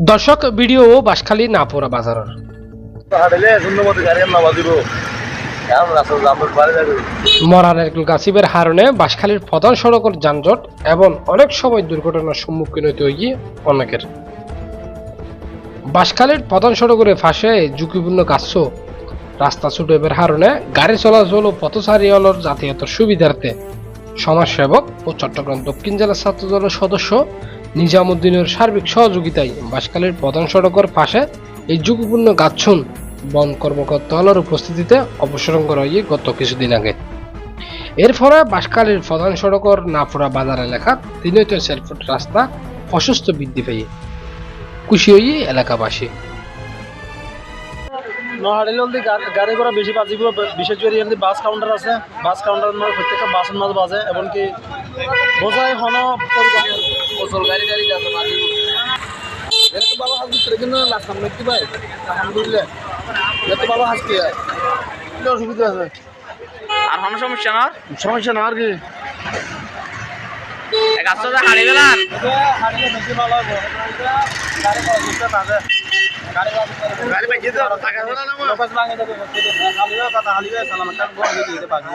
দর্শক ভিডিও বাসখালী বাজারের। না রাস্তা জামর মরানের গাছিবের হারণে বাসখালীর প্রধান সড়কের যানজট এবং অনেক সময় দুর্ঘটনার সম্মুখীন হতে হইয়ে অনেকের। বাসখালীর প্রধান সড়কের ফাঁসে ঝুঁকিপূর্ণ গাছ রাস্তা ছুটেবের হারণে গাড়ি চলাচল ও পথচারীয়লর যাতায়াতের সুবিধার্থে সমাজসেবক ও চট্টগ্রাম দক্ষিণ জেলা ছাত্র দলের সদস্য নিজামুদ্দিনের সার্বিক সহযোগিতায় বাসখালীর প্রধান সড়কের পাশে এই ঝুঁকিপূর্ণ গাছছুন বন কর্মকর্তার উপস্থিতিতে অপসারণ করা হয় গত কিছুদিন আগে। এর ফলে বাসখালীর প্রধান সড়কের নাফুরা বাজার এলাকা তিনইত সেলফুট রাস্তা অসুস্থ বৃদ্ধি পেয়ে খুশি হই এলাকাবাসী। নহাড়িল গাড়ি ঘোড়া বেশি বাজিব, বিশেষ করে বাস কাউন্টার আছে। বাস কাউন্টার মানে প্রত্যেকটা বাসের মাঝে বাজে, এমনকি বোঝাই হন মুসল গাড়ি গাড়ি যাচ্ছে বাজিব এটা বাবা হাসি ট্রেন না নাকি ভাই আলহামদুলিল্লাহ এটা বাবা হাসতে যায় অসুবিধা আছে আর কোনো সমস্যা না সমস্যা না আর কি? গাছটা যে হারিয়ে গেলাম হাড়িলে বেশি ভালো হবে গাড়ি বুঝতে পারবে গাড়ি বাইকে টাকা না লোকাল ভাঙে দেবে হালিও কথা হালিও সালাম একটা দিতে পারবে